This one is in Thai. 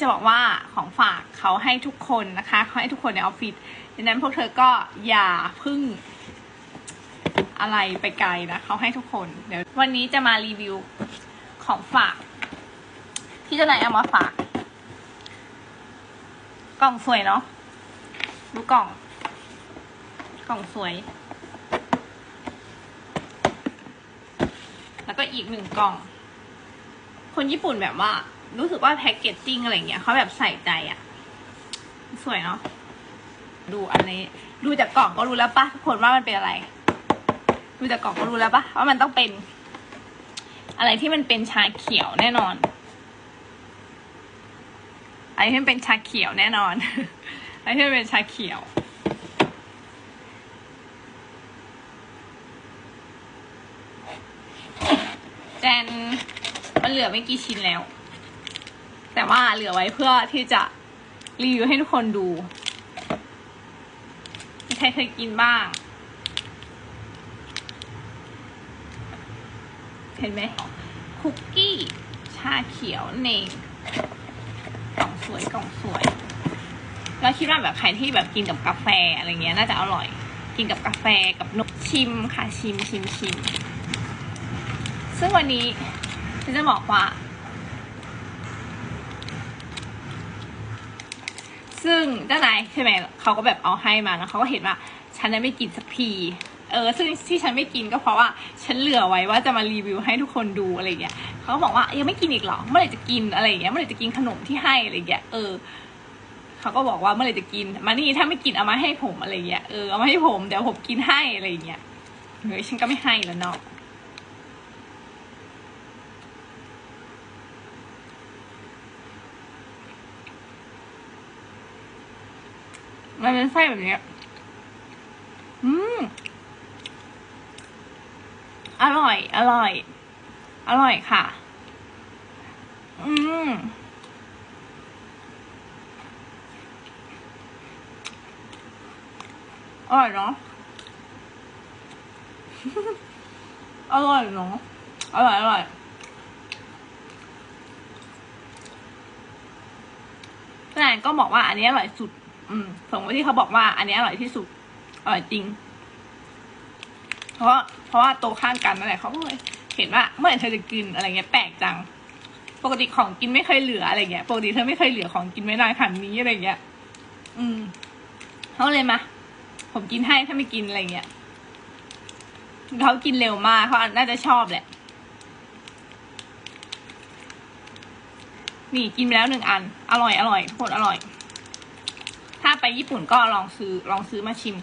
จะบอกว่าของฝากเขาให้ทุกคนนะคะเขาให้ทุกคนในออฟฟิศดังนั้นพวกเธอก็อย่าพึ่งอะไรไปไกลนะเขาให้ทุกคนเดี๋ยววันนี้จะมารีวิวของฝาก ที่เจ้านายเอามาฝาก กล่องสวยเนาะดูกล่อง กล่องสวย แล้วก็อีกหนึ่งกล่อง คนญี่ปุ่นแบบว่า รู้สึกว่าแพ็กเกจจิ้งอะไรเงี้ยเขาแบบใส่ใจอะสวยเนาะดูอันนี้ดูจากกล่องก็รู้แล้วปะทุกคนว่ามันเป็นอะไร ดูจากกล่องก็รู้แล้วปะว่ามันต้องเป็น อะไรที่มันเป็นชาเขียวแน่นอนอะไรที่มันเป็นชาเขียวแน่นอนอะไรที่มันเป็นชาเขียวแจนมันเหลือไม่กี่ชิ้นแล้ว แต่ว่าเหลือไว้เพื่อที่จะรีวิวให้ทุกคนดูมีใครเคยกินบ้าง เห็นไหมคุกกี้ชาเขียวเนงกล่องสวยกล่องสวยแล้วคิดว่าแบบใครที่แบบกินกับกาแฟอะไรเงี้ยน่าจะอร่อย กินกับกาแฟกับนมชิมค่ะชิมชิมชิมซึ่งวันนี้ฉันจะบอกว่า ซึ่งเจ้านายใช่ไหมเขาก็แบบเอาให้มาแล้วเขาก็เห็นว่าฉันน่ะไม่กินสักทีเออซึ่งที่ฉันไม่กินก็เพราะว่าฉันเหลือไว้ว่าจะมารีวิวให้ทุกคนดูอะไรอย่างเงี้ยเขาก็บอกว่ายังไม่กินอีกเหรอเมื่อไหร่จะกินอะไรอย่างเงี้ยเมื่อไหร่จะกินขนมที่ให้อะไรอย่างเงี้ยเออเขาก็บอกว่าเมื่อไหร่จะกินมานี่ถ้าไม่กินเอามาให้ผมอะไรอย่างเงี้ยเออเอามาให้ผมเดี๋ยวผมกินให้อะไรอย่างเงี้ยเฮ้ยฉันก็ไม่ให้แล้วเนาะ มันเป็นไส้แบบนี้ อืม อร่อย อร่อย อร่อยค่ะ อืม อร่อยเนาะ อร่อยเนาะ อร่อย อร่อยแต่ก็บอกว่าอันนี้อร่อยสุด อืมสมมติที่เขาบอกว่า อันนี้อร่อยที่สุดอร่อยจริง เพราะ เพราะว่าโตข้างกันนั่นแหละเขาก็เลยเห็นว่าเมื่อไหร่เธอจะกินอะไรเงี้ยแปลกจัง ปกติของกินไม่เคยเหลืออะไรเงี้ยปกติเธอไม่เคยเหลือของกินไม่นานขนาดนี้อะไรเงี้ยอืมเขาเลยมาผมกินให้ถ้าไม่กินอะไรเงี้ยเขากินเร็วมากเขาน่าจะชอบแหละ นี่กินไปแล้วหนึ่งอัน อร่อยอร่อยทุกคนอร่อย ถ้าไปญี่ปุ่นก็ลองซื้อลองซื้อมาชิม